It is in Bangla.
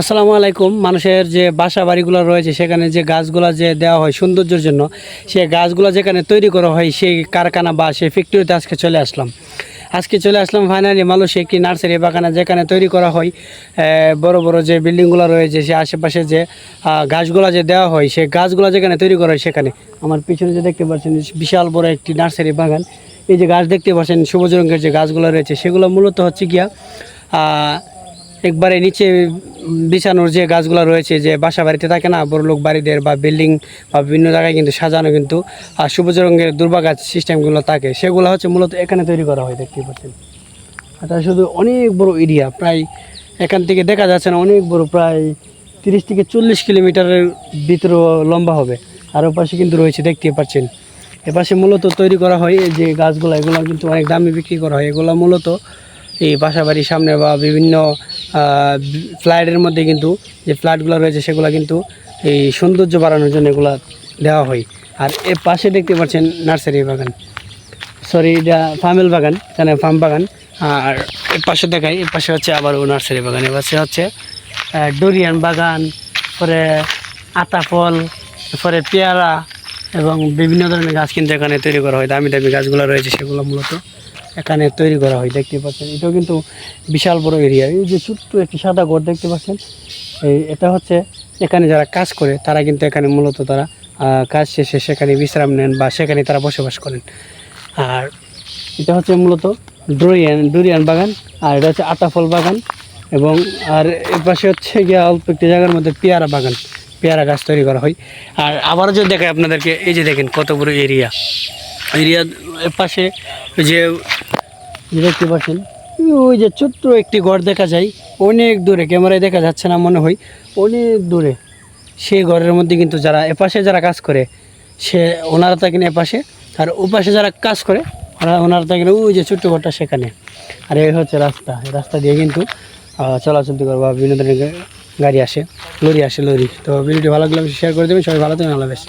আসসালামু আলাইকুম। মানুষের যে বাসা বাড়িগুলো রয়েছে, সেখানে যে গাছগুলো যে দেওয়া হয় সৌন্দর্যের জন্য সে গাছগুলো যেখানে তৈরি করা হয়, সেই কারখানা বা সেই ফ্যাক্টরিতে আজকে চলে আসলাম। আজকে চলে আসলাম ফাইনালি মালয়েশিয়া একটি নার্সারি বাগানে, যেখানে তৈরি করা হয় বড় বড় যে বিল্ডিংগুলো রয়েছে, সে আশেপাশে যে গাছগুলো যে দেওয়া হয় সে গাছগুলো যেখানে তৈরি করা হয় সেখানে। আমার পিছনে যে দেখতে পাচ্ছেন, বিশাল বড় একটি নার্সারি বাগান। এই যে গাছ দেখতে পাচ্ছেন, সবুজ রঙের যে গাছগুলো রয়েছে, সেগুলো মূলত হচ্ছে গিয়া একবারে নিচে বিছানোর যে গাছগুলো রয়েছে যে বাসা বাড়িতে থাকে না, বড় লোক বাড়িদের বা বিল্ডিং বা বিভিন্ন জায়গায় কিন্তু সাজানো কিন্তু, আর সবুজ রঙের দুর্বা গাছ সিস্টেমগুলো থাকে। সেগুলো হচ্ছে মূলত এখানে তৈরি করা হয় দেখতে পাচ্ছেন। এটা শুধু অনেক বড় এরিয়া, প্রায় এখান থেকে দেখা যাচ্ছে না, অনেক বড়, প্রায় তিরিশ থেকে চল্লিশ কিলোমিটারের ভিতরে লম্বা হবে। আর ওপাশে কিন্তু রয়েছে দেখতে পাচ্ছেন। এপাশে মূলত তৈরি করা হয় এই যে গাছগুলো, এগুলো কিন্তু অনেক দামে বিক্রি করা হয়। এগুলো মূলত এই বাসা বাড়ির সামনে বা বিভিন্ন ফ্ল্যাটের মধ্যে কিন্তু যে ফ্ল্যাটগুলো রয়েছে সেগুলো কিন্তু এই সৌন্দর্য বাড়ানোর জন্য এগুলো দেওয়া হয়। আর এর পাশে দেখতে পাচ্ছেন নার্সারি বাগান। সরি এটা ফার্মেল বাগান, এখানে ফার্ম বাগান। আর এর পাশে দেখাই, এর পাশে হচ্ছে আবার ও নার্সারি বাগান। এর পাশে হচ্ছে ডোরিয়ান বাগান, পরে আতা ফল, পরে পেয়ারা এবং বিভিন্ন ধরনের গাছ কিন্তু এখানে তৈরি করা হয়। দামি দামি গাছগুলো রয়েছে সেগুলো মূলত। এখানে তৈরি করা হয়, দেখতে পাচ্ছেন। এটাও কিন্তু বিশাল বড় এরিয়া এই যে ছোট্ট একটি সাদা ঘর দেখতে পাচ্ছেন, এই এটা হচ্ছে এখানে যারা কাজ করে, তারা কিন্তু এখানে মূলত তারা কাজ শেষে সেখানে বিশ্রাম নেন বা সেখানে তারা বসবাস করেন। আর এটা হচ্ছে মূলত ডুরিয়ান ডুরিয়ান বাগান, আর এটা হচ্ছে আতাফল বাগান এবং আর এর পাশে হচ্ছে গিয়ে অল্প একটি জায়গার মধ্যে পেয়ারা বাগান, পেয়ারা গাছ তৈরি করা হয়। আর আবারও যদি দেখায় আপনাদেরকে, এই যে দেখেন কত বড় এরিয়া এরিয়া এর পাশে যে দেখতে পাচ্ছেন, ওই যে ছোট্ট একটি ঘর দেখা যায়। অনেক দূরে, ক্যামেরায় দেখা যাচ্ছে না মনে হয়। অনেক দূরে। সেই ঘরের মধ্যে কিন্তু যারা এপাশে যারা কাজ করে, সে, ওনারা থাকেন এপাশে। আর ওপাশে যারা কাজ করে, ওরা, ওনারা থাকেন ওই যে ছোট্ট ঘরটা সেখানে। আর এই হচ্ছে রাস্তা। রাস্তা দিয়ে কিন্তু চলাচল করে বা বিভিন্ন ধরনের গাড়ি আসে, লরি আসে, লরি। তো ভিডিওটি ভালো লাগলে শেয়ার করে দেবেন। সবাই ভালো থাকবেন হাফেজ।